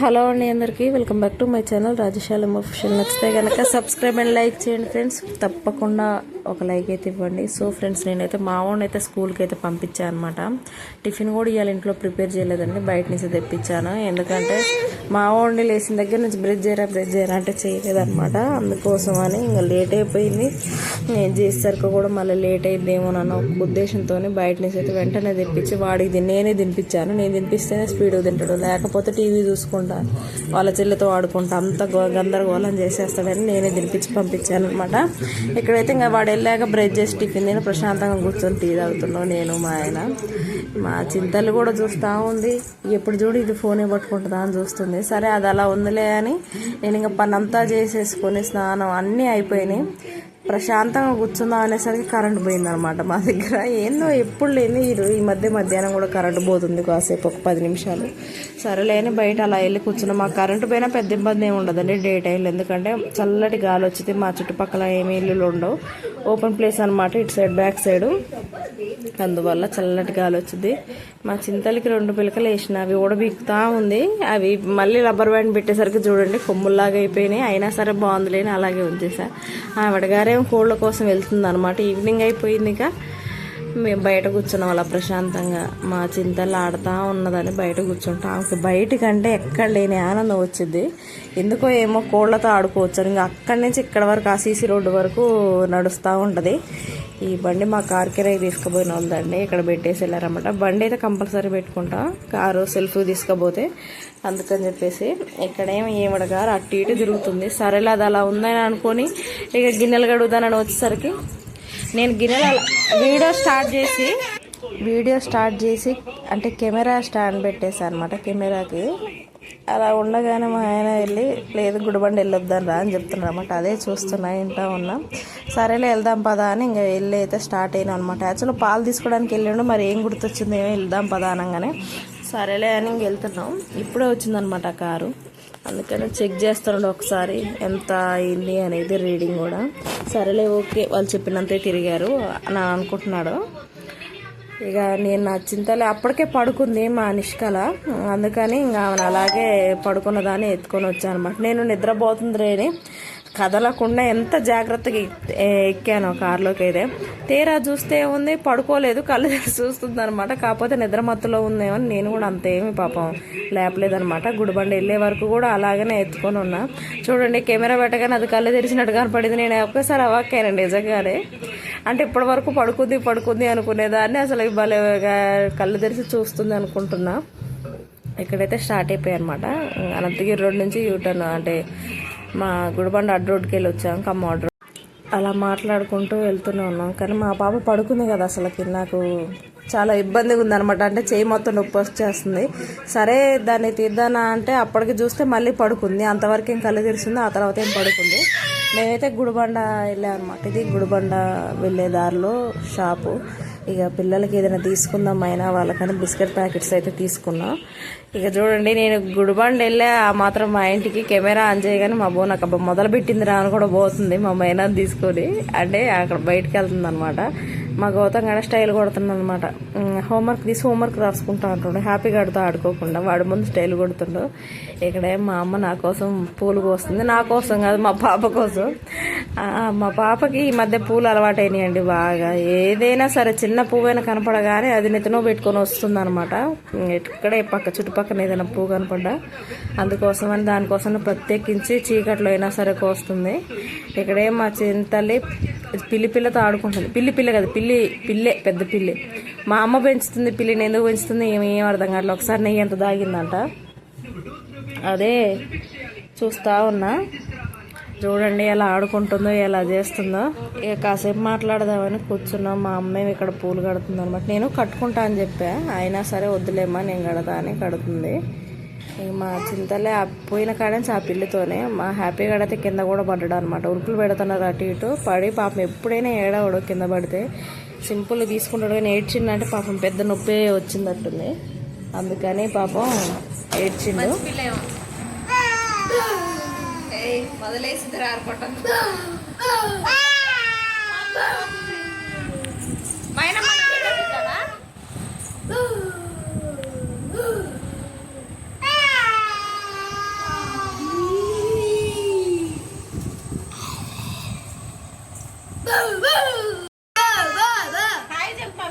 Hello అండి అందరికీ welcome back to my channel Rajashalam official నచ్చితే కనుక సబ్స్క్రైబ్ అండ్ లైక్ చేయండి ఫ్రెండ్స్. తప్పకుండా ఒక లైక్ అయితే ఇవ్వండి. సో ఫ్రెండ్స్ నేనైతే మా వాడిని అయితే స్కూల్కి అయితే పంపించాను అనమాట టిఫిన్ కూడా ఇవాళ ఇంట్లో ప్రిపేర్ చేయలేదండి. బయట నుంచి తెప్పించాను. ఎందుకంటే మా వాడిని లేచిన దగ్గర నుంచి బ్రెడ్ చేయరా బ్రెడ్ చేయరా అంటే చేయలేదన్నమాట. అందుకోసం అని ఇంకా లేట్ అయిపోయింది. నేను చేసేసరికి కూడా మళ్ళీ లేట్ అయిద్దేమోనన్న ఒక ఉద్దేశంతో బయట నుంచి అయితే వెంటనే తెప్పించి వాడికి నేనే తినిపించాను. నేను తినిపిస్తేనే స్పీడ్గా తింటాడు. లేకపోతే టీవీ చూసుకుంటా వాళ్ళ చెల్లితో ఆడుకుంటా అంత గో- గందరగోళం చేసేస్తాడని నేనే తినిపించి పంపించాను అనమాట ఇక్కడైతే ఇంకా వాడు వెళ్ళాక బ్రెడ్ చేసి టిఫిన్ నేను ప్రశాంతంగా కూర్చొని టీ తాగుతున్నాం నేను మా ఆయన. మా చింతలు కూడా చూస్తూ ఉంది. ఎప్పుడు చూడు ఇది ఫోనే పట్టుకుంటుందా అని చూస్తుంది. సరే అది అలా ఉందిలే అని నేను ఇంకా పనంతా చేసేసుకొని స్నానం అన్నీ అయిపోయినాయి. ప్రశాంతంగా కూర్చుందాం అనేసరికి కరెంట్ పోయిందనమాట మా దగ్గర. ఏందో ఎప్పుడు లేని ఈ ఈ మధ్య మధ్యాహ్నం కూడా కరెంట్ పోతుంది కాసేపు ఒక పది నిమిషాలు. సరేలేని బయట అలా వెళ్ళి కూర్చున్నాం. మా కరెంటు పోయినా పెద్ద ఇబ్బంది ఏమి ఉండదండి డే టైంలో. ఎందుకంటే చల్లటి గాలి వచ్చింది మా చుట్టుపక్కల ఏమి ఇల్లులు ఉండవు. ఓపెన్ ప్లేస్ అనమాట ఇటు సైడ్ బ్యాక్ సైడు. అందువల్ల చల్లటి గాలి వచ్చింది. మా చింతలకి రెండు పిలకలు వేసిన అవి ఉడబీకుతా ఉంది. అవి మళ్ళీ రబ్బర్ బ్యాండ్ పెట్టేసరికి చూడండి కొమ్ముల్లాగా అయిపోయినాయి. అయినా సరే బాగుంది లేని అలాగే ఉంచేసా. ఆవిడగారేమో కోళ్ళ కోసం వెళ్తుంది అనమాట ఈవినింగ్ అయిపోయింది ఇక. మేము బయట కూర్చున్నాం అలా ప్రశాంతంగా. మా చింతలు ఆడుతూ ఉన్నదని బయట కూర్చుంటాం. ఆమెకి బయటకంటే ఎక్కడ లేని ఆనందం వచ్చింది. ఎందుకో ఏమో కోళ్ళతో ఆడుకోవచ్చు ఇంకా అక్కడి నుంచి ఇక్కడ వరకు ఆ సీసీ రోడ్డు వరకు నడుస్తూ ఉంటుంది. ఈ బండి మా కార్ కిరాయి తీసుకుపోయిన ఉందండి ఇక్కడ పెట్టేసి వెళ్ళారనమాట బండి అయితే కంపల్సరీ పెట్టుకుంటా. కారు సెల్ఫ్ తీసుకపోతే అందుకని చెప్పేసి ఇక్కడేమో ఏమడగారు అటు ఇటు తిరుగుతుంది. సరేలే అది అలా ఉందని అనుకొని ఇక గిన్నెలు కడుగుతానని వచ్చేసరికి నేను గిన్నెలు వీడియో స్టార్ట్ చేసి వీడియో స్టార్ట్ చేసి అంటే కెమెరా స్టాండ్ పెట్టేసాను అనమాట కెమెరాకి అలా ఉండగానే మా ఆయన వెళ్ళి లేదు గుడిబండి వెళ్ళొద్దాను రా అని చెప్తున్నారు అనమాట అదే చూస్తున్నా ఇంటా ఉన్నా. సరేలే వెళ్దాం పదా అని ఇంకా వెళ్ళి అయితే స్టార్ట్ అయినా అనమాట యాక్చువల్గా పాలు తీసుకోవడానికి వెళ్ళిండు మరి ఏం గుర్తొచ్చింది? ఏమో వెళ్దాం పదా అనగానే సరేలే అని ఇంక వెళ్తున్నాం. ఇప్పుడే వచ్చిందనమాట కారు. అందుకని చెక్ చేస్తున్నాడు ఒకసారి ఎంత అయింది అనేది రీడింగ్ కూడా. సరేలే ఓకే వాళ్ళు చెప్పినంతే తిరిగారు అని అనుకుంటున్నాడు. ఇక నేను నా చింతలే అప్పటికే పడుకుంది మా నిష్కల. అందుకని ఇంకా అలాగే పడుకున్నదాన్ని ఎత్తుకొని వచ్చాను అనమాట నేను నిద్రపోతుంది రేని కదలకుండా ఎంత జాగ్రత్తగా ఎక్- ఎక్కాను కారులోకి అయితే తీరా చూస్తే ఉంది పడుకోలేదు. కళ్ళు తెరిచి చూస్తుంది అనమాట కాకపోతే నిద్ర మత్తులో ఉందేమో నేను కూడా అంతేమి పాపం లేపలేదనమాట గుడిబండి వెళ్ళే వరకు కూడా అలాగనే ఎత్తుకొని ఉన్నా. చూడండి కెమెరా పెట్టగానే అది కళ్ళు తెరిచినట్టు కనపడింది. నేను ఒక్కసారి అవాక్కైనండి నిజంగానే. అంటే ఇప్పటి వరకు పడుకుంది పడుకుంది అనుకునేదాన్ని. అసలు ఇవ్వాలి భలేగా కళ్ళు తెరిచి చూస్తుంది అనుకుంటున్నా. ఇక్కడైతే స్టార్ట్ అయిపోయాయి అనమాట అనంతగిరి రోడ్ నుంచి యూటర్న్ అంటే మా గుడిబండ అడ్డు రోడ్కి వెళ్ళి వచ్చాం కమ్మ అడ్డు అలా మాట్లాడుకుంటూ వెళ్తూనే ఉన్నాం. కానీ మా పాప పడుకుంది కదా అసలుకి. నాకు చాలా ఇబ్బందిగా ఉందనమాట అంటే చేయి మొత్తం నొప్పి వచ్చేస్తుంది. సరే దాన్ని తీద్దానా అంటే అప్పటికి చూస్తే మళ్ళీ పడుకుంది. అంతవరకు ఏం కళ్ళు తెరిచింది ఆ తర్వాత ఏం పడుకుంది. మేమైతే గుడిబండ వెళ్ళామన్నమాట. ఇది గుడిబండ వెళ్ళే దారిలో షాపు. ఇక పిల్లలకి ఏదైనా తీసుకుందాం అయినా వాళ్ళకని బిస్కెట్ ప్యాకెట్స్ అయితే తీసుకున్నా. ఇక చూడండి నేను గుడిబండ వెళ్ళే ఆ మాత్రం మా ఇంటికి కెమెరా ఆన్ చేయగానే మా బో నాకు అబ్బా మొదలు పెట్టింది రా అని కూడా పోతుంది మా మైనా తీసుకొని. అంటే అక్కడ బయటకు వెళ్తుంది అనమాట మా గౌతమ్ గడ స్టైల్ కొడుతుంది అనమాట హోంవర్క్ తీసి హోంవర్క్ రాసుకుంటా అంటుండు. హ్యాపీగా ఆడుతూ ఆడుకోకుండా వాడి ముందు స్టైల్ కొడుతుండు. ఇక్కడే మా అమ్మ నా కోసం పూలు కోస్తుంది. నా కోసం కాదు మా పాప కోసం. మా పాపకి ఈ మధ్య పూలు అలవాటైనాయండి బాగా. ఏదైనా సరే చిన్న పువ్వైనా కనపడగానే అది నెత్తినో పెట్టుకొని వస్తుంది అనమాట ఇక్కడే పక్క చుట్టుపక్కల ఏదైనా పువ్వు కనపడ్డా అందుకోసమని దానికోసం ప్రత్యేకించి చీకట్లో అయినా సరే కోస్తుంది. ఇక్కడే మా చింతల్లి పిల్లి పిల్లతో ఆడుకుంటుంది. పిల్లి పిల్ల కదా పిల్లి పిల్లే పెద్ద పిల్లి. మా అమ్మ పెంచుతుంది పిల్లిని ఎందుకు పెంచుతుంది ఏమి ఏం అర్థం కావట్లేదు ఒకసారి నెయ్యి ఎంత దాగిందంట అదే చూస్తా ఉన్నా. చూడండి ఎలా ఆడుకుంటుందో ఎలా చేస్తుందో. ఇక కాసేపు మాట్లాడదామని కూర్చున్నాం. మా అమ్మాయి ఇక్కడ పూలు కడుతుంది అనమాట నేను కట్టుకుంటా అని చెప్పా. అయినా సరే వద్దులేమ్మా నేను కడతా అని కడుతుంది. మా చింతలే ఆ పోయిన కాడని ఆ పిల్లితోనే మా హ్యాపీ గడైతే కింద కూడా పడ్డాడు అనమాట ఉరుకులు పెడుతున్నారు అటు ఇటు. పడి పాపం ఎప్పుడైనా ఏడవడు కింద పడితే. సింపుల్ తీసుకుంటాడు కానీ ఏడ్చిందంటే పాపం పెద్ద నొప్పి వచ్చిందట్టుంది. అందుకని పాపం ఏడ్చిండు.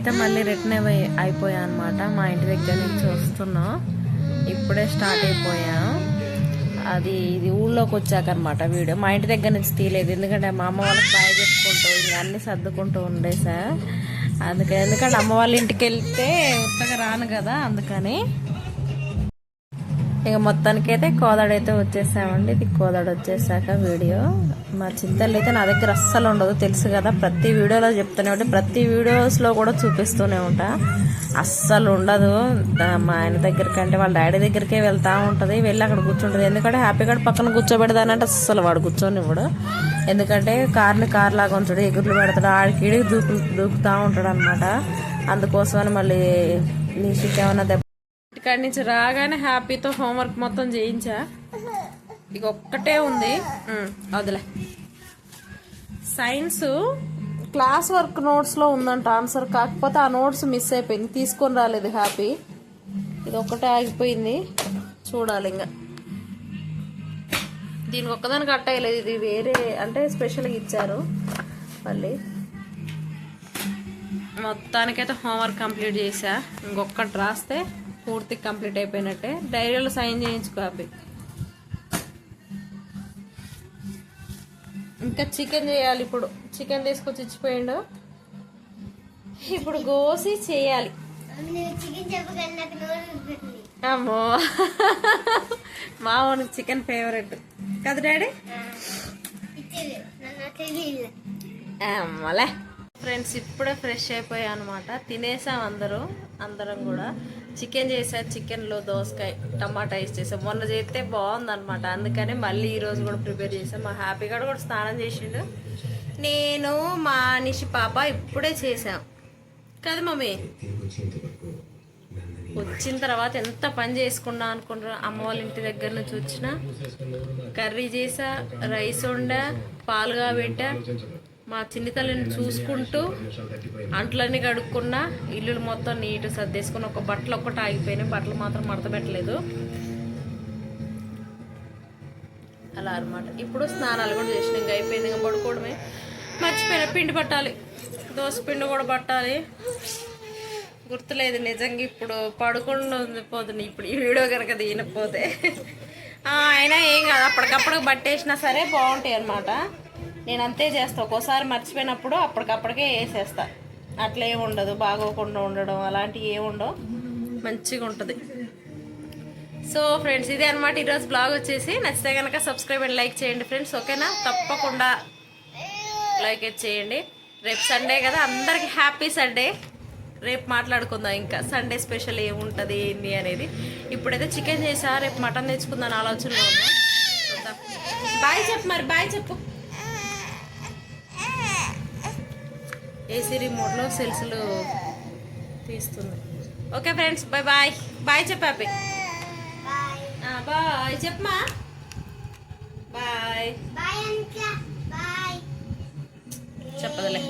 నేనైతే మళ్ళీ రిటర్న్ అయిపోయా అనమాట మా ఇంటి దగ్గర నుంచి వస్తున్నాం. ఇప్పుడే స్టార్ట్ అయిపోయాం. అది ఇది ఊళ్ళోకి వచ్చాక అనమాట వీడియో. మా ఇంటి దగ్గర నుంచి తీయలేదు. ఎందుకంటే మా అమ్మ వాళ్ళకి బాగా చెప్పుకుంటూ అన్నీ సర్దుకుంటూ సర్దుకుంటూ ఉండేసా. అందుకని ఎందుకంటే అమ్మ వాళ్ళ ఇంటికి వెళ్తే ఉత్తగా రాను కదా అందుకని. ఇక మొత్తానికైతే కోదాడు అయితే వచ్చేసామండి. ఇది కోదాడు వచ్చేసాక వీడియో. మా చింతలు అయితే నా దగ్గర అస్సలు ఉండదు తెలుసు కదా. ప్రతి వీడియోలో చెప్తూనే ఉంటే. ప్రతి వీడియోస్లో కూడా చూపిస్తూనే ఉంటా. అస్సలు ఉండదు. మా ఆయన దగ్గరికి అంటే వాళ్ళ డాడీ దగ్గరికే వెళ్తూ ఉంటుంది. వెళ్ళి అక్కడ కూర్చుంటుంది. ఎందుకంటే హ్యాపీగా పక్కన కూర్చోబెడదానంటే అస్సలు వాడు కూర్చోనివ్వడు ఎందుకంటే కార్ని కార్ లాగా ఉంచుడు ఎగురులు పెడతాడు ఆడికి దూకు దూకుతూ ఉంటాడు అనమాట అందుకోసమని మళ్ళీ నీకు దెబ్బ ఇక్కడి నుంచి రాగానే హ్యాపీతో హోంవర్క్ మొత్తం చేయించా. ఇక ఒక్కటే ఉంది. ఉమ్, వదిలే. సైన్స్ క్లాస్ వర్క్ నోట్స్లో ఉందంట ఆన్సర్. కాకపోతే ఆ నోట్స్ మిస్ అయిపోయింది. తీసుకొని రాలేదు హ్యాపీ. ఇది ఒక్కటే ఆగిపోయింది. చూడాలి ఇంకా దీనికి ఒక్కదాని కట్ అయ్యలేదు. ఇది వేరే అంటే స్పెషల్గా ఇచ్చారు మళ్ళీ. మొత్తానికైతే హోంవర్క్ కంప్లీట్ చేశా. ఇంకొకటి రాస్తే పూర్తి కంప్లీట్ అయిపోయినట్టే. డైరీలో సైన్ చేయించుకో ఇంకా చికెన్ చేయాలి ఇప్పుడు. చికెన్ తీసుకొచ్చి ఇచ్చిపోయిండు. ఇప్పుడు కోసి చేయాలి. అమ్మో. మావోనికి చికెన్ ఫేవరెట్. కదా డాడీ? అమ్మలే. ఫ్రెండ్స్ ఇప్పుడే ఫ్రెష్ అయిపోయా అనమాట తినేసాం అందరూ. అందరం కూడా. చికెన్ చేసా చికెన్లో దోసకాయ టమాటా వేసి చేసాం మొన్న చేస్తే బాగుందనమాట అందుకని మళ్ళీ ఈరోజు కూడా ప్రిపేర్ చేసాం మా హ్యాపీగా కూడా స్నానం చేసిండు. నేను మా నిషి పాప ఇప్పుడే చేసాం కదా మమ్మీ. వచ్చిన తర్వాత ఎంత పని చేసుకున్నా అనుకుంటున్నా అమ్మ వాళ్ళ ఇంటి దగ్గర నుంచి వచ్చిన కర్రీ చేసా రైస్ వండా పాలుగా పెట్టా మా చిన్ని తల్లిని చూసుకుంటూ అంట్లన్నీ కడుక్కున్నా ఇల్లు మొత్తం నీట్ సర్దేసుకుని ఒక బట్టలు ఒక్కటి ఆగిపోయినాయి. బట్టలు మాత్రం మడత పెట్టలేదు. అలా అనమాట ఇప్పుడు స్నానాలు కూడా చేసిన ఇంకా అయిపోయింది ఇంకా పడుకోవడమే. మర్చిపోయిన పిండి పట్టాలి. దోశ పిండి కూడా పట్టాలి. గుర్తులేదు నిజంగా ఇప్పుడు పడుకుండా పోతుంది. ఇప్పుడు ఈ వీడియో కనుక తీయకపోతే. అయినా ఏం కాదు. అప్పటికప్పుడు బట్టేసినా సరే బాగుంటాయి అనమాట నేను అంతే చేస్తా. ఒక్కోసారి మర్చిపోయినప్పుడు అప్పటికప్పటికే వేసేస్తా. అట్లా ఏమి ఉండదు. బాగోకుండా ఉండడం అలాంటివి ఏమి ఉండవు. మంచిగా ఉంటుంది. సో ఫ్రెండ్స్ ఇదే అనమాట ఈరోజు బ్లాగ్ వచ్చేసి. నచ్చితే కనుక సబ్స్క్రైబ్ అండ్ లైక్ చేయండి ఫ్రెండ్స్ ఓకేనా? తప్పకుండా లైక్ అయితే చేయండి. రేపు సండే కదా. అందరికీ హ్యాపీ సండే. రేపు మాట్లాడుకుందాం ఇంకా. సండే స్పెషల్ ఏముంటుంది ఏంటి అనేది. ఇప్పుడైతే చికెన్ చేసా రేపు మటన్ తెచ్చుకుందాం ఆలోచనలో బాయ్ చెప్పు మరి. బాయ్ చెప్పు. ఏసీ రిమోట్లో సెల్స్లు తీస్తుంది. Okay friends bye bye bye చెప్పు హ్యాపీ బాయ్. చెప్పమా బాయ్. చెప్పదులే.